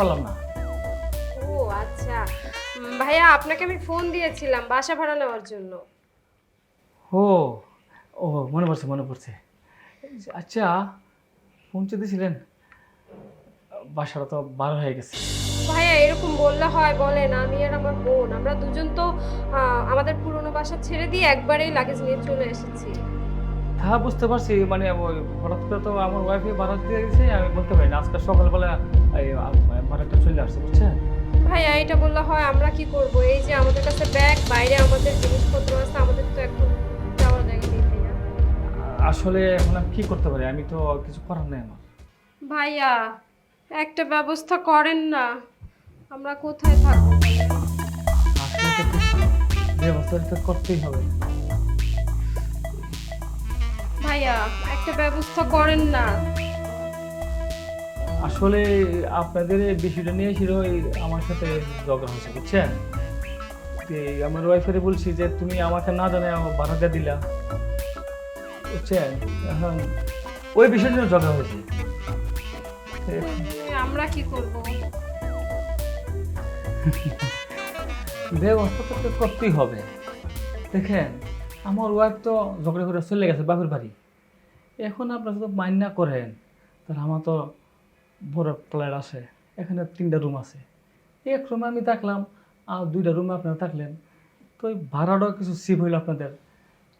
পারলাম না। ও আচ্ছা। ভাইয়া আপনাকে আমি ফোন দিয়েছিলাম বাসা ভাড়া নেওয়ার জন্য। ও ও মনে পড়ছে মনে পড়ছে। আচ্ছা পৌঁছে দিয়েছিলেন বাসাটা তো বার হয়ে গেছে। ভাইয়া এরকম বললে হয় বলেন আমি আর আমার বোন। আমরা দুজন তো আমাদের পুরনো বাসা ছেড়ে দিয়ে একবারেই লাগেজ নিয়ে চলে এসেছি। তা বুঝতে পারছি। মানে ওই হঠাৎ করে তো আমার ওয়াইফে ভাড়া দিয়ে গেছে আমি বলতে পারি না। আজকে সকালবেলা এই ভাড়াটা চলে আসছে বুঝছেন ভাইয়া এটা বললে হয় আমরা কি করব? এই যে আমাদের কাছে ব্যাগ বাইরে আমাদের জিনিসপত্র আছে আমাদের তো এখন যাওয়ার জায়গা নেই ভাইয়া। আসলে এখন আমি কি করতে পারি? আমি তো কিছু করার নেই আমার। ভাইয়া একটা ব্যবস্থা করেন না। আমরা কোথায় থাকব? ব্যবস্থা করতেই হবে। ভাইয়া একটা ব্যবস্থা করেন না। আসলে আপনাদের এই বিষয়টা নিয়ে ছিল এই আমার সাথে ঝগড়া হয়েছে বুঝছেন? আমার ওয়াইফের বলছি যে তুমি আমাকে না জানে আমার দিলা বুঝছেন? এখন ওই বিষয় নিয়ে ঝগড়া হয়েছে। আমরা কি করব? ব্যবস্থা তো করতেই হবে। দেখেন আমার ওয়াইফ তো ঝগড়া করে চলে গেছে বাপের বাড়ি। এখন আপনারা যদি মাইন্না করেন তাহলে আমার তো বড় ফ্ল্যাট আছে। এখানে তিনটা রুম আছে। এক রুমে আমি থাকলাম আর দুইটা রুমে আপনারা থাকলেন। তো ওই ভাড়াটাও কিছু সিপ হইল আপনাদের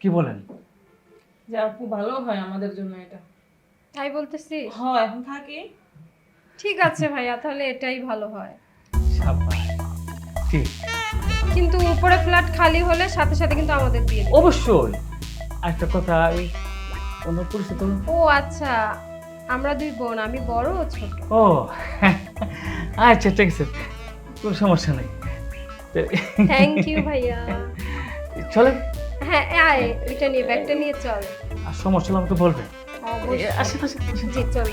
কি বলেন? যে আপু ভালো হয় আমাদের জন্য এটা। তাই বলতেছি? হয় এখন থাকি। ঠিক আছে ভাইয়া তাহলে এটাই ভালো হয়। সাবাস। ঠিক। কিন্তু উপরে ফ্ল্যাট খালি হলে সাথে সাথে কিন্তু আমাদের দিয়ে। অবশ্যই। একটা কথা এই অন্য পরিচিত? ও আচ্ছা। আমরা দুই বোন আমি বড় ও ছোট। ও আচ্ছা ঠিক আছে। কোনো সমস্যা নেই। থ্যাংক ইউ ভাইয়া। চলেন। হ্যাঁ আয় এটা নিয়ে ব্যাগটা নিয়ে চল। আর সমস্যা হলে আমাকে বলবেন অবশ্যই। আসেন। জি চল।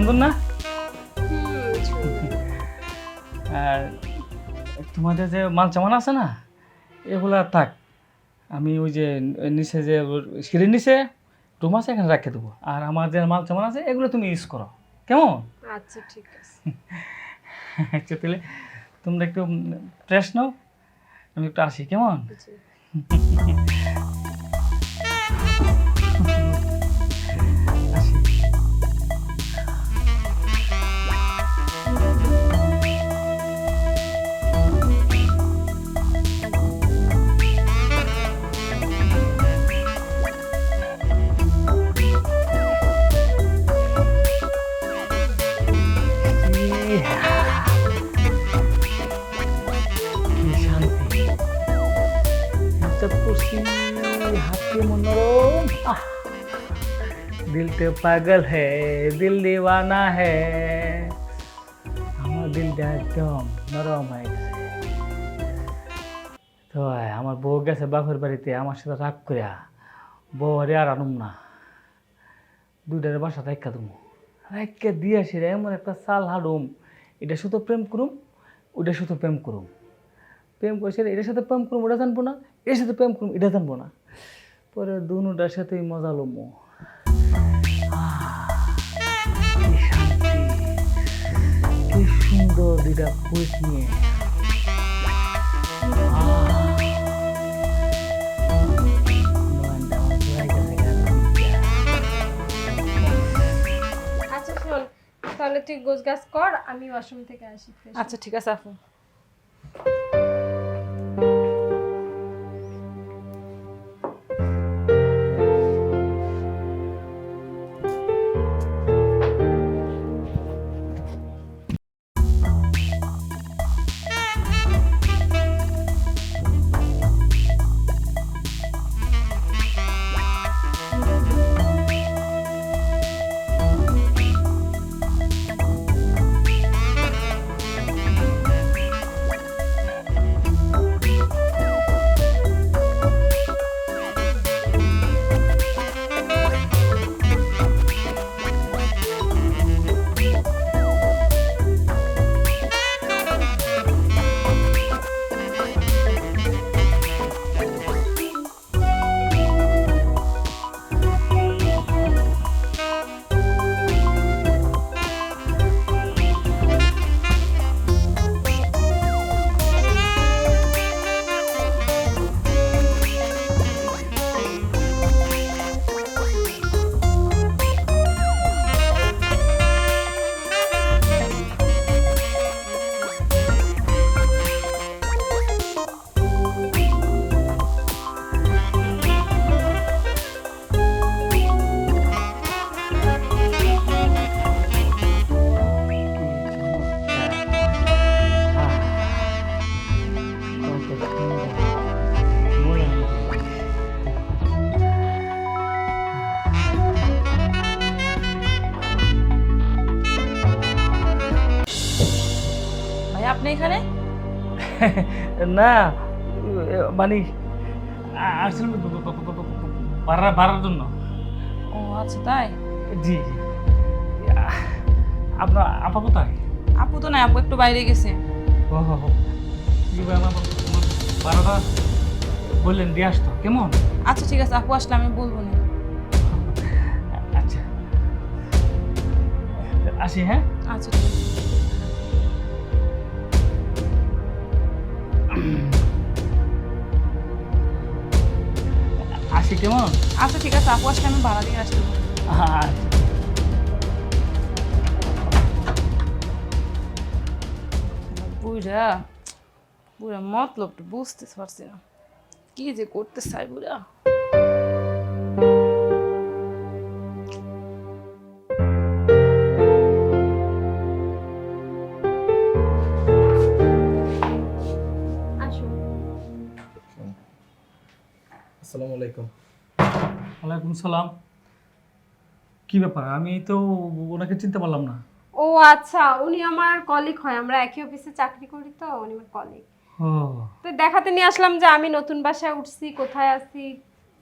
সুন্দর না? আর তোমাদের যে মাল চামান আছে না এগুলা থাক আমি ওই যে নিচে যে সিঁড়ির নিচে রুম আছে এখানে রাখে দেবো। আর আমার যে মাল চামান আছে এগুলো তুমি ইউজ করো। কেমন? আচ্ছা ঠিক আছে। আচ্ছা তাহলে তোমরা একটু ফ্রেশ নাও আমি একটু আসি কেমন? পাগল হে দিল দিওয়ানা হে আমার দিলটা একদম নরম হয়ে গেছে তো আমার বউ গেছে বাপের বাড়িতে আমার সাথে রাগ করিয়া বউ আরে আর আনুম না দুইটার বাসা রাইকা দুমু রাইকা দিয়া সেরা এমন একটা সাল হাডুম এটা শুধু প্রেম করুম ওটা শুধু প্রেম করুম প্রেম করে সেটা এটার সাথে প্রেম করুম ওটা জানব না এর সাথে প্রেম করুম এটা জানব না পরে দুটার সাথে মজা লমো দুইটা খোঁজ নিয়ে। আচ্ছা শোন তাহলে তুই গোছ গাছ কর আমি ওয়াশরুম থেকে আসি আচ্ছা ঠিক আছে আপু না মানে আসলে ভাড়া ভাড়ার জন্য। ও আচ্ছা তাই? জি জি। আপনার আপা কোথায়? আপু তো নাই আপু একটু বাইরে গেছে। ও হো হো। ভাড়াটা বললেন দিয়ে আসতো। কেমন? আচ্ছা ঠিক আছে আপু আসলে আমি বলব না। আচ্ছা। আসি হ্যাঁ? আচ্ছা ঠিক আছে। আসি কেমন? আচ্ছা ঠিক আছে, আপু আসলে আমি ভাড়া দিয়ে আসতে। আচ্ছা বুড়া বুড়া মতলবটা বুঝতে পারছি না। কি যে করতে চাই বুড়া? ওয়ালাইকুম সালাম। কি ব্যাপার? আমি তো ওনাকে চিনতে পারলাম না। ও আচ্ছা উনি আমার কলিগ হয় আমরা একই অফিসে চাকরি করি তো উনি আমার কলিগ ও। তো দেখাতে নিয়ে আসলাম যে আমি নতুন বাসায় উঠছি কোথায় আছি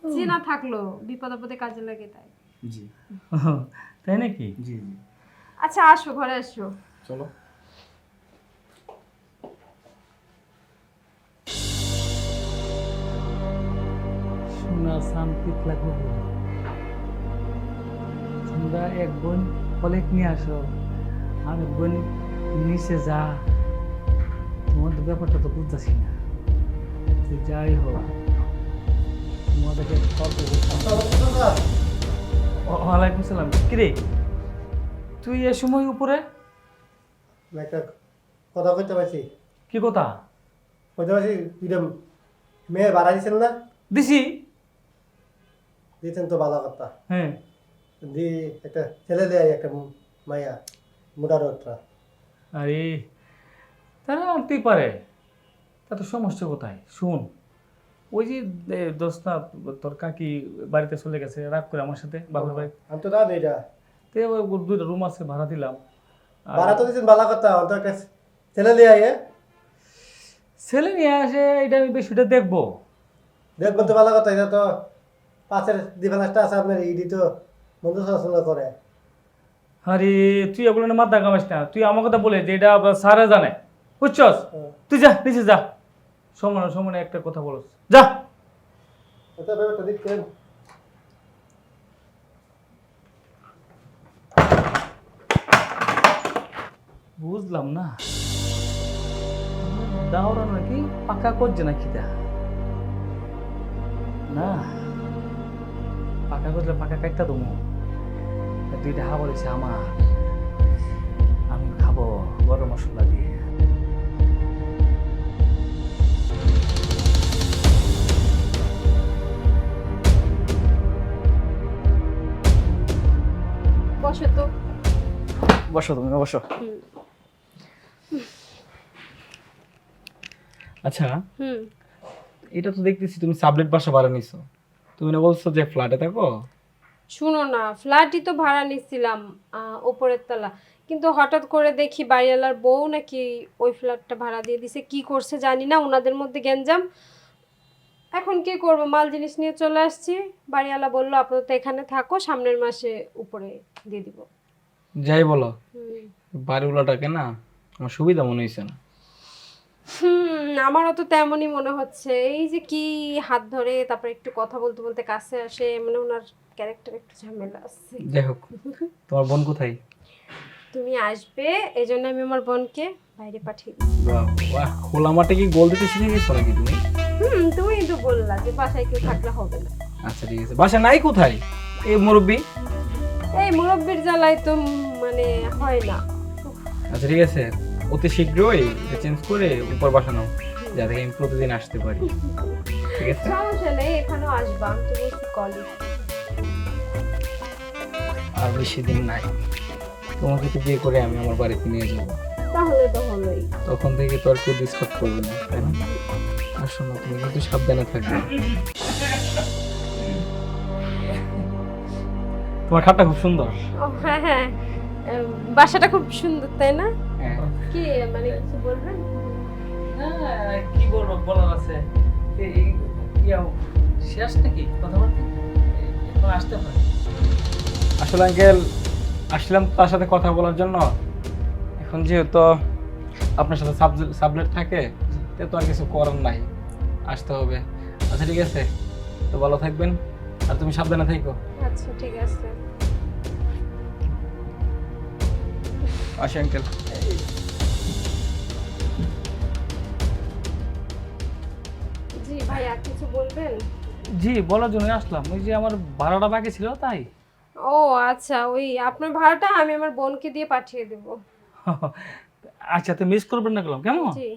চেনা থাকল বিপদ আপদে কাজে লাগে তাই। জি। তাই নাকি? জি জি। আচ্ছা আসো ঘরে আসো। চলো। সোনা পিতলা কবু তোমরা এক বোন কলেক নিয়ে আসো। আমি বোন নিচে যা। তোমার ব্যাপারটা তো বুঝতেছি না। যাই হোক। তোমাদেরকে ওয়ালাইকুম সালাম। কিরে? তুই এ সময় উপরে? একটা কথা কইতে পারছি। কি কথা? কইতে পারছি দুইটা মেয়ে বাড়া দিচ্ছেন না? দিছি। দিচ্ছেন তো ভালো কথা। হ্যাঁ। দি একটা ছেলে দেয় একটা মাইয়া মোটার একটা আরে তারা আনতেই পারে। তা তো সমস্যা কোথায়? শুন ওই যে দোস্তা তোর কাকি বাড়িতে চলে গেছে রাগ করে আমার সাথে বাবার বাড়ি। আমি তো জানি এটা। তো দুইটা রুম আছে ভাড়া দিলাম। ভাড়া তো দিচ্ছেন ভালো কথা অন্ত একটা ছেলে দেয় আইয়ে ছেলে নিয়ে আসে এটা আমি বেশিটা দেখব। দেখবেন তো ভালো কথা এটা তো পাশের ডিফারেন্সটা আছে আপনার ইডি তো বন্ধু শাসনা করে। আরে তুই এগুলো নিয়ে মাথা কামাস না। তুই আমার কথা বলে যে এটা স্যারে জানে। বুঝছস? হ্যাঁ। তুই যা নিচে যা। সমান সমান একটা কথা বলস। যা। এটা ব্যাপারটা দেখছেন বুঝলাম না। দাওরা নাকি পাকা করছে নাকি তা? না। পাকা করলে পাকা কাটটা দমু দুইটা হাওয়া রয়েছে আমার। আমি খাব গরম মশলা দিয়ে। বসো তো। বসো তুমি বসো। আচ্ছা এটা তো দেখতেছি তুমি সাবলেট বাসা ভাড়া নিছো। তুমি না বলছো যে ফ্ল্যাটে থাকো? শুনো না ফ্ল্যাটই তো ভাড়া নিচ্ছিলাম ওপরের তলা। কিন্তু হঠাৎ করে দেখি বাড়িওয়ালার বউ নাকি ওই ফ্ল্যাটটা ভাড়া দিয়ে দিছে। কি করছে জানি না ওনাদের মধ্যে গ্যাঞ্জাম। এখন কি করব মাল জিনিস নিয়ে চলে আসছি। বাড়িওয়ালা বলল আপাতত এখানে থাকো সামনের মাসে উপরে দিয়ে দিব। যাই বলো। বাড়িওয়ালাটাকে না আমার সুবিধা মনে হয়েছে না। হুম আমারও তো তেমনই মনে হচ্ছে। এই যে কি হাত ধরে তারপর একটু কথা বলতে বলতে কাছে আসে মানে ওনার ক্যারেক্টার একটু ঝামেলা আছে। যাই হোক তোমার বোন কোথায়? তুমি আসবে এই জন্য আমি আমার বোনকে বাইরে পাঠিয়ে দিই বাহ, খোলা মাঠে কি গোল দিতে শিখে গেছো নাকি তুমি? হুম তুমি তো বললা যে বাসায় কেউ থাকলে হবে না। আচ্ছা ঠিক আছে। বাসা নাই কোথায়? এই মুরব্বী? এই মুরব্বীর জ্বালায় তো মানে হয় না। আচ্ছা ঠিক আছে। অতি শীঘ্রই চেঞ্জ করে উপর বাসা নাও যাতে আমি প্রতিদিন আসতে পারি। ঠিক আছে? সমস্যা নেই এখানেও আসবা। আমি তো বলছি কলেজ আর বেশি দিন নাই। তোমাকে তো বিয়ে করে আমি আমার বাড়িতে নিয়ে যাব। তাহলে তো হলোই। তখন থেকে তো আর কেউ ডিস্টার্ব করবে না তাই না? আর শোনো তুমি কিন্তু সাবধানে থাকবে। তোমার খাটটা খুব সুন্দর। হ্যাঁ হ্যাঁ। বাসাটা খুব সুন্দর তাই না? হ্যাঁ। কি মানে কিছু বলবেন? হ্যাঁ কি বলব বলার আছে। ইয়া শেষ নাকি? কথাবার্তা? এখন আসতে পারে? আসলে আঙ্কেল আসলাম তার সাথে কথা বলার জন্য। এখন যেহেতু আপনার সাথে সাবলেট থাকে তে তো আর কিছু করার নাই। আসতে হবে। আচ্ছা ঠিক আছে। তো ভালো থাকবেন। আর তুমি সাবধানে থাকো। আচ্ছা ঠিক আছে। আসি আঙ্কেল। জি ভাই আর কিছু বলবেন? জি বলার জন্য আসলাম। ওই যে আমার ভাড়াটা বাকি ছিল তাই। ও আচ্ছা ওই আপনার ভাড়াটা আমি আমার বোনকে দিয়ে পাঠিয়ে দেব। আচ্ছা তো মিস করবেন না গেলাম কেমন? জি।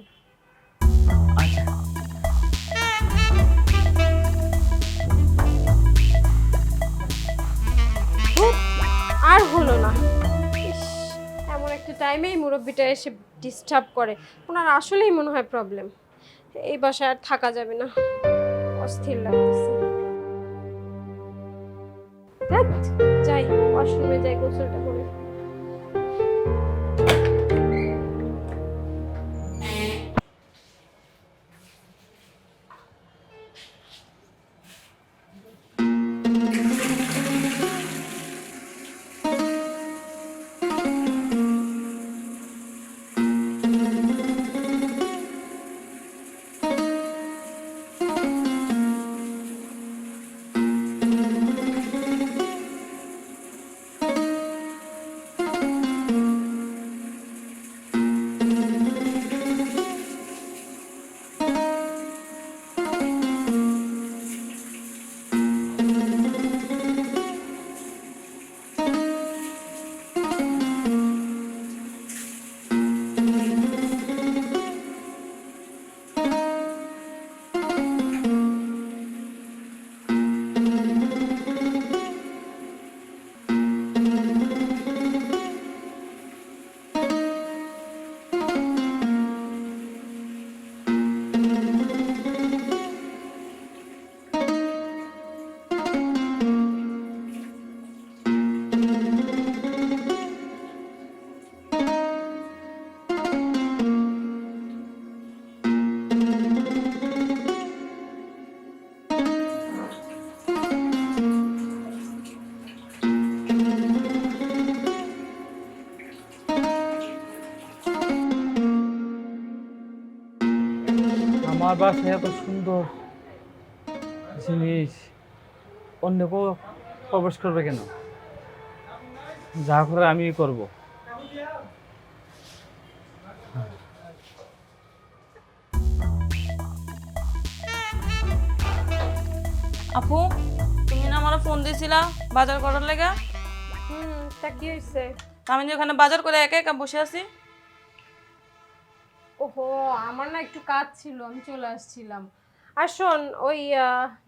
আর হলো না। এমন একটা টাইমেই মুরব্বিটা এসে ডিস্টার্ব করে। ওনার আসলেই মনে হয় প্রবলেম এই বাসায় আর থাকা যাবে না। অস্থির লাগতেছে। যাই ওয়াশরুমে যাই গোসলটা করে বাসায় এত সুন্দর জিনিস। অন্য কেউ প্রবেশ করবে কেন? যা করে আমি করব। আপু তুমি না আমার ফোন দিয়েছিলা বাজার করার লেগে? হুম তা কি হয়েছে আমি যে ওখানে বাজার করে একা একা বসে আছি। ওহো আমার না একটু কাজ ছিল আমি চলে আসছিলাম। আর শোন ওই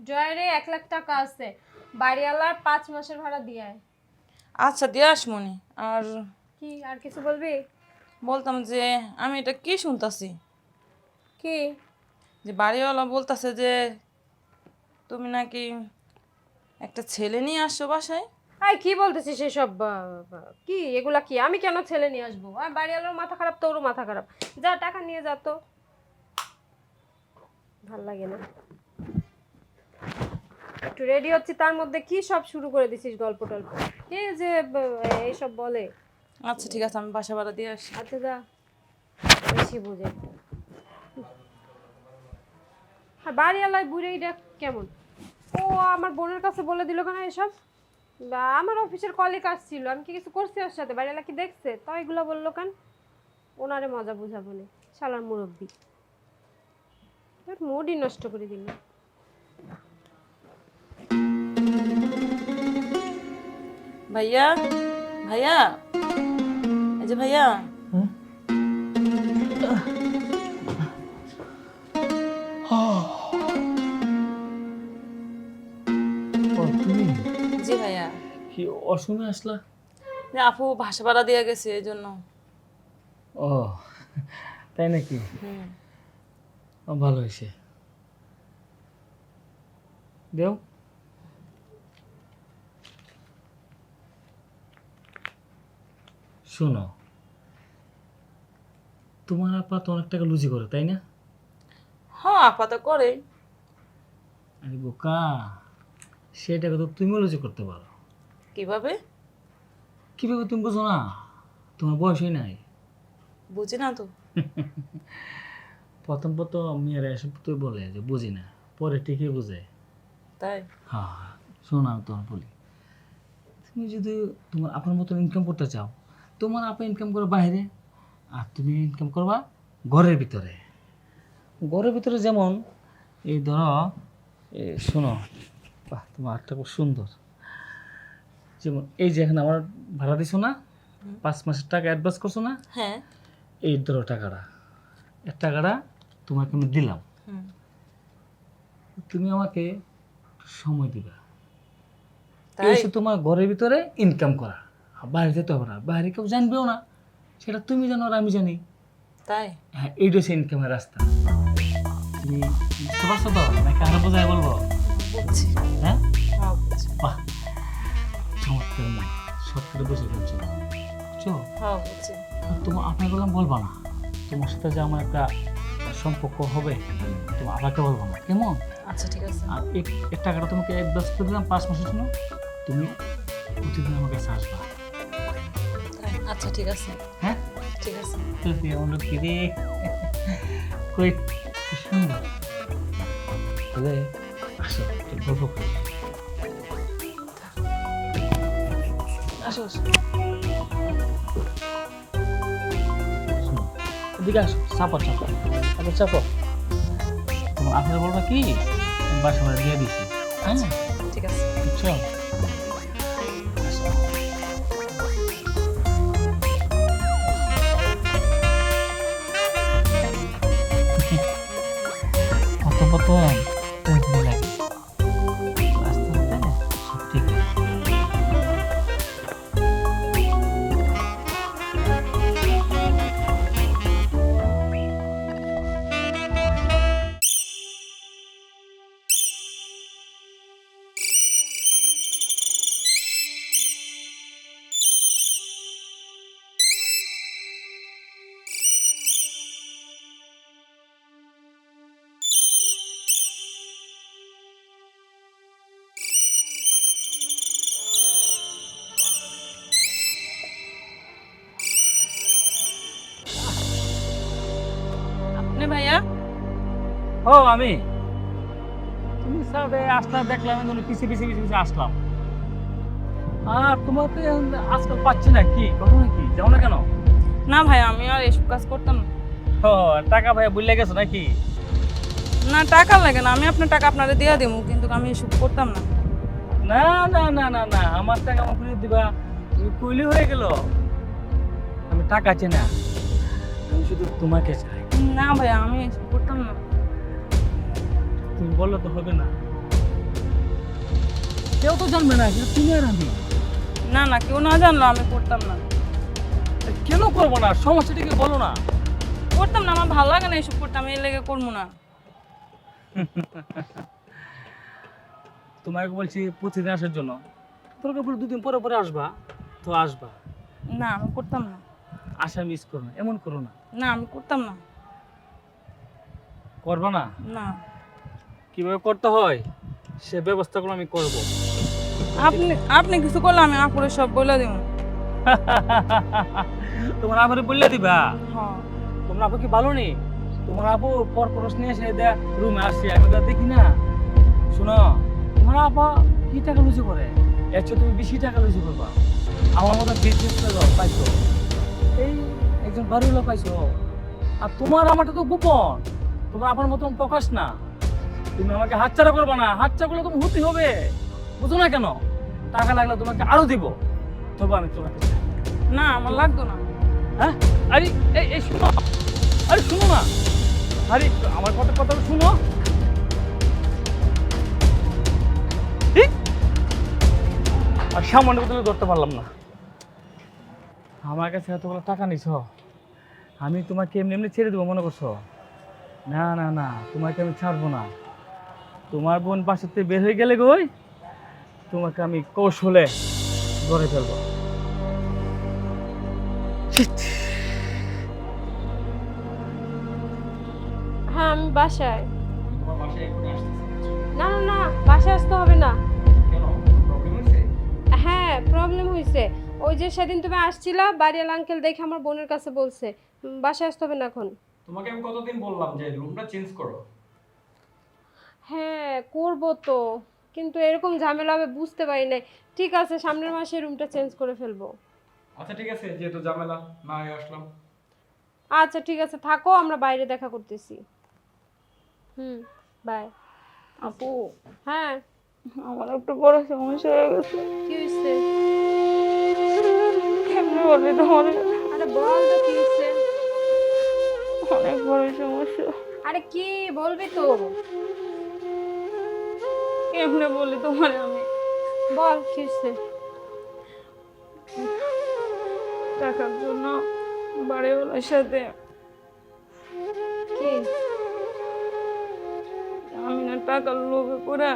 জয়ারে এক লাখ টাকা আছে বাড়িওয়ালার পাঁচ মাসের ভাড়া দিয়ে আয়। আচ্ছা দিয়ে আসমনি আর কি আর কিছু বলবি? বলতাম যে আমি এটা কি শুনতাছি? কি? যে বাড়িওয়ালা বলতাছে যে তুমি নাকি একটা ছেলে নিয়ে আসছো বাসায়? আই কি বলতেছিস সেসব বা- বা- কি? এগুলা কি? আমি কেন ছেলে নিয়ে আসব? আর বাড়িওয়ালার মাথা খারাপ তোরও মাথা খারাপ। যা টাকা নিয়ে যা তো। ভালো লাগে না। একটু রেডি হচ্ছি তার মধ্যে কি সব শুরু করে দিছিস গল্প টল্প? কে যে এইসব বলে? আচ্ছা ঠিক আছে আমি বাসা ভাড়া দিয়ে আসি আচ্ছা যা। বেশি বুঝে আর বাড়িওয়ালায় বুড়ে এটা কেমন? ও আমার বোনের কাছে বলে দিল কেন এসব? বা আমার অফিসের কলিগ আসছিল, আমি কি কিছু করছি ওর সাথে? বাড়ি কি দেখছে? তাও এগুলো বলল কেন? ওনারে মজা বুঝাবো না, শালার মুরব্বী। মুডই নষ্ট করে দিল। ভাইয়া ভাইয়া, এই যে ভাইয়া। অসময়ে আসলা? যে আপু বাসা ভাড়া দিয়ে গেছে এই জন্য ও তাই নাকি? হুম। ও, ভালো হয়েছে দেও। শোনো তোমার আপা তো অনেক টাকা লুজি করে তাই না? হ্যাঁ আপা তো করে আরে বোকা সেই টাকা তো তুমিও লুজি করতে পারো। কীভাবে? কীভাবে তুমি বুঝো না? তোমার বয়সই নাই। বুঝি না তো। প্রথম প্রথম মেয়েরা এসব তুই বলে যে বুঝি না পরে ঠিকই বুঝে। তাই? হ্যাঁ শোনো আমি তোমার বলি। তুমি যদি তোমার আপনার মতন ইনকাম করতে চাও তোমার আপা ইনকাম করো বাইরে আর তুমি ইনকাম করবা ঘরের ভিতরে। ঘরের ভিতরে যেমন এই ধরো শোনো বাহ তোমার আটটা খুব সুন্দর। যেমন এই যে এখানে আমার ভাড়া দিছো না পাঁচ মাসের টাকা অ্যাডভান্স করছ না হ্যাঁ। এই ধরো টাকাটা। এই টাকাটা তোমাকে আমি দিলাম। তুমি আমাকে সময় দিবা। তাই? এসে তোমার ঘরের ভিতরে ইনকাম করা। বাইরে যেতে হবে না। বাইরে কেউ জানবেও না। সেটা তুমি জানো আর আমি জানি। তাই? হ্যাঁ এইটা হচ্ছে ইনকামের রাস্তা। তুমি বুঝতে পারছ তো? নাকি আরও বোঝায় বলব? হ্যাঁ? হ্যাঁ বাহ। চমৎকার মেয়ে সব করে বসে ফেলছো বুঝছ? বুঝছি। আর তোমার আপনার বললাম বলবা না। তোমার সাথে যে আমার একটা সম্পর্ক হবে তোমার আপনাকে বলব না। কেমন? আচ্ছা ঠিক আছে। আর এই টাকাটা তোমাকে অ্যাডভান্স করে দিলাম পাঁচ মাসের জন্য। তুমি প্রতিদিন আমার কাছে আসবা। আচ্ছা ঠিক আছে। হ্যাঁ? ঠিক আছে। তুই আমার কি রে? কই? সুন্দর। তাহলে আসো গল্প করি। আসো এদিকে আসো চাপো চাপো। চাপো। চাপো আপনার বলবা কি? বাসা দিয়ে দিছি। হ্যাঁ ও আমি। তুমি সাথে আসলাম দেখলাম আমি পিছিয়ে পিছিয়ে পিছিয়ে পিছিয়ে আসলাম। আর তোমাকে আজকাল পাচ্ছি না কি? ঘটনা কি যাও না কেন? না ভাই আমি আর এসব কাজ করতাম না। ও টাকা ভাই বুঝলে গেছো নাকি? না টাকা লাগে না আমি আপনার টাকা আপনারে দিয়ে দেবো কিন্তু আমি এসব করতাম না। না না না না না আমার টাকা আমার ফিরিয়ে দিবা। তুমি কইলি হয়ে গেল। আমি টাকা চাই না। আমি শুধু তোমাকে চাই। না ভাইয়া আমি এসব করতাম না। তুমি বললে তো হবে না। কেউ তো জানবে না কিন্তু তুমি আর আমি। না না কেউ না জানলো আমি করতাম না। কেন করব না? সমস্যাটিকে বলো না। করতাম না আমার ভালো লাগে না এসব করতাম এই লেগে করব না। তোমাকে বলছি প্রতিদিন আসার জন্য। তোর কাপড় দুদিন পরে পরে আসবা তো আসবা। না আমি করতাম না। আশা মিস করো না এমন করো না। না আমি করতাম না। করবা না? না। কীভাবে করতে হয় সে ব্যবস্থাগুলো আমি করব। আপনি আপনি কিছু করলে আমি আপুরে সব বলে দেবো। তোমার আবার বললে দিবা? হ্যাঁ। তোমার আপু কি ভালো নেই তোমার আপু পর পরশ নিয়ে এসে দেয় রুমে আসছে আমি তো দেখি না। শোনো তোমার আপা কি টাকা লুচি করে? এর চেয়ে তুমি বেশি টাকা লুচি করবা। আমার মতো বিজনেস করে পাইছো। এই একজন বাড়িওয়ালা পাইছো। আর তোমার আমারটা তো গোপন। তোমার আপনার মতন প্রকাশ না। তুমি আমাকে হাতছাড়া করবে না হাতছাড়া করলে তুমি হতে হবে। বুঝো না কেন? টাকা লাগলে তোমাকে আরও দিব। তবে আমি তোমাকে না আমার লাগতো না। হ্যাঁ? আরে এই এই শুনো। আরে শুনো না। আরে আমার কথা কথা শুনো! আর সামান্য তুমি ধরতে পারলাম না। আমার কাছে এতগুলো টাকা নিছ। আমি তোমাকে এমনি এমনি ছেড়ে দেবো মনে করছ? না না না তোমাকে আমি ছাড়বো না। তোমার বোন থেকে বের হয়ে গেলে গই তোমাকে আমি কৌশলে ধরে ফেলব। হ্যাঁ আমি বাসায়। না? না না বাসায় আসতে হবে না। কেন? প্রবলেম হয়েছে? হ্যাঁ প্রবলেম হয়েছে। ওই যে সেদিন তুমি আসছিলা বাড়িয়াল আঙ্কেল দেখে আমার বোনের কাছে বলছে বাসায় আসতে হবে না এখন। তোমাকে আমি কতদিন বললাম যে রুমটা চেঞ্জ করো? হ্যাঁ করব তো। কিন্তু এরকম ঝামেলা হবে বুঝতে পারি নাই। ঠিক আছে সামনের মাসে রুমটা চেঞ্জ করে ফেলব। আচ্ছা ঠিক আছে যেহেতু ঝামেলা না হয়ে আসলাম। আচ্ছা ঠিক আছে থাকো আমরা বাইরে দেখা করতেছি। হুম বাই আপু। হ্যাঁ। আমার একটু বড় সমস্যা হয়ে গেছে। কি হয়েছে কেমনি বলবি তোমার? আরে বল তো কি হয়েছে অনেক বড় সমস্যা। আরে কি বলবি তো। কেমনে বলি তোমার আমি? বল কি হয়েছে? টাকার জন্য বাড়িওয়ালার সাথে কি? আমি না টাকার লোভে করে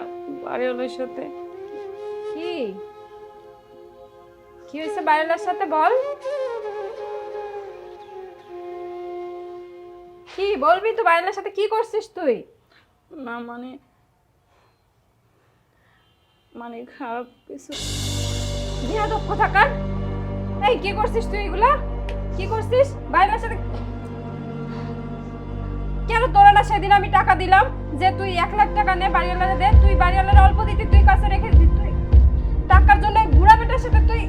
বাড়িওয়ালার সাথে। কি? কি হয়েছে বাইরেলার সাথে বল? কি বলবি তো বাইরেলার সাথে কি করছিস তুই? না মানে মানে খারাপ কিছু। বিয়া দক্ষ থাকার এই, কি করছিস তুই এগুলা? কি করছিস? বাইরের সাথে কেন তোরা না সেদিন আমি টাকা দিলাম যে তুই এক লাখ টাকা নে বাড়িওয়ালারে দে, তুই বাড়িওয়ালার অল্প দিতে তুই কাছে রেখে দিতি তুই টাকার জন্য বুড়া বেটার সাথে তুই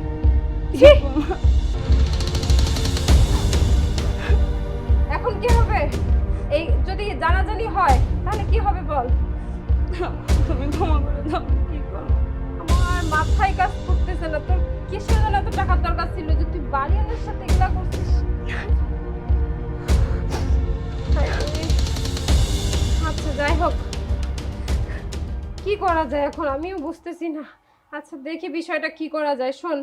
এখন আমিও বুঝতেছি না। আচ্ছা দেখি বিষয়টা কি করা যায়। শোন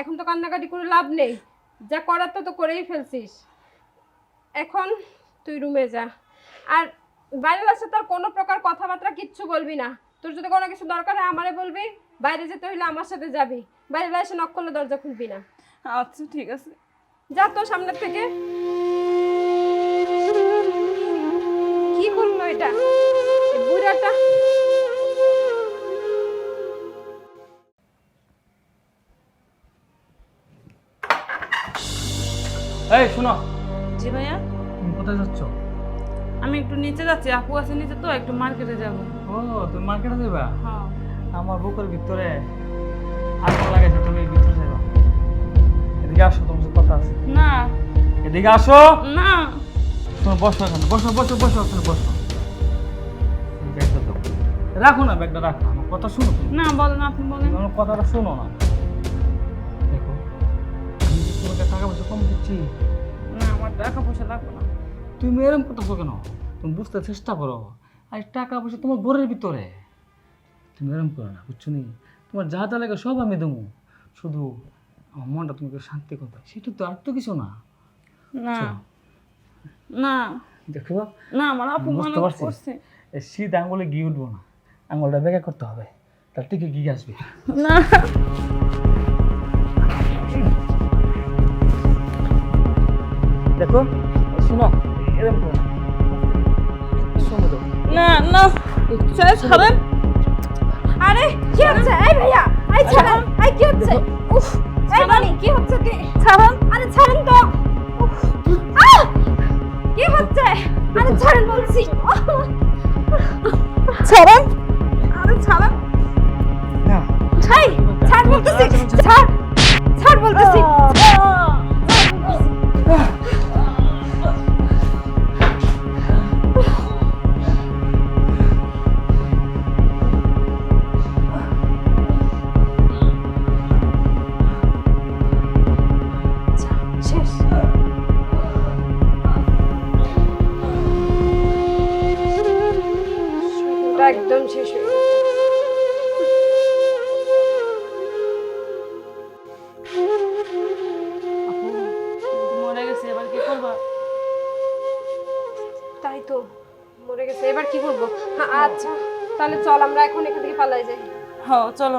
এখন তো কান্নাকাটি করে লাভ নেই। যা করার তো তো করেই ফেলছিস। এখন তুই রুমে যা। আর বাইরের সাথে তার কোনো প্রকার কথাবার্তা কিচ্ছু বলবি না। তোর যদি কোনো কিছু দরকার হয় আমারে বলবি বাইরে যেতে হইলে আমার সাথে যাবি। বাইরে এসে নক করলে দরজা খুলবি না। আচ্ছা ঠিক আছে। যা তো সামনের থেকে। কি করল এটা? বুড়াটা। এই শোনো। জি ভাইয়া? তুমি কোথায় যাচ্ছ? আমি একটু নিচে যাচ্ছি আপু আছে নিচে তো একটু মার্কেটে যাব। ও তুমি মার্কেটে যাবা হ্যাঁ। আমার বুকের ভিতরে আগুন লাগাইছে তুমি ভিতরে যাবা এদিকে আসো তোমার সাথে কথা আছে। না। এদিকে আসো। না। তুমি বসো এখানে বসো বসো বসো ওখানে বসো। রাখো না ব্যাগটা রাখো আমার কথা শুনো না বলেন আপনি বলেন। তুমি আমার কথাটা শোনো না। কম দিচ্ছি। না আমার টাকা পয়সা লাগবে না। তুমি এরকম করতেছো কেন? তুমি বুঝতে চেষ্টা করো। আর টাকা পয়সা তোমার বোরের ভিতরে। তুমি এরকম করো না বুঝছ নি? তোমার যা যা লাগে সব আমি দেবো। শুধু আমার মনটা তোমাকে শান্তি করবে। সেটা তো আর তো কিছু না। না। না। দেখো না আমার আপু পারছি। করছে। শীত আঙুলে গিয়ে উঠবো না। আঙুলটা বেগে করতে হবে। তার থেকে গিয়ে আসবে। না। দেখো শোনো এরকম। শোনো না না ছেড়ে ছাড়েন। আরে কি হচ্ছে? এই ভাইয়া এই ছাড়েন এই কি হচ্ছে? উফ এই বানি কি হচ্ছে? কি ছাড়েন। আরে ছাড়েন তো। কি হচ্ছে? আরে ছাড়েন বলছি। ছাড়েন। আরে ছাড়েন। না। ছাই ছাড় বলতেছি। ছাড় ছাড় বলতেছি। চল।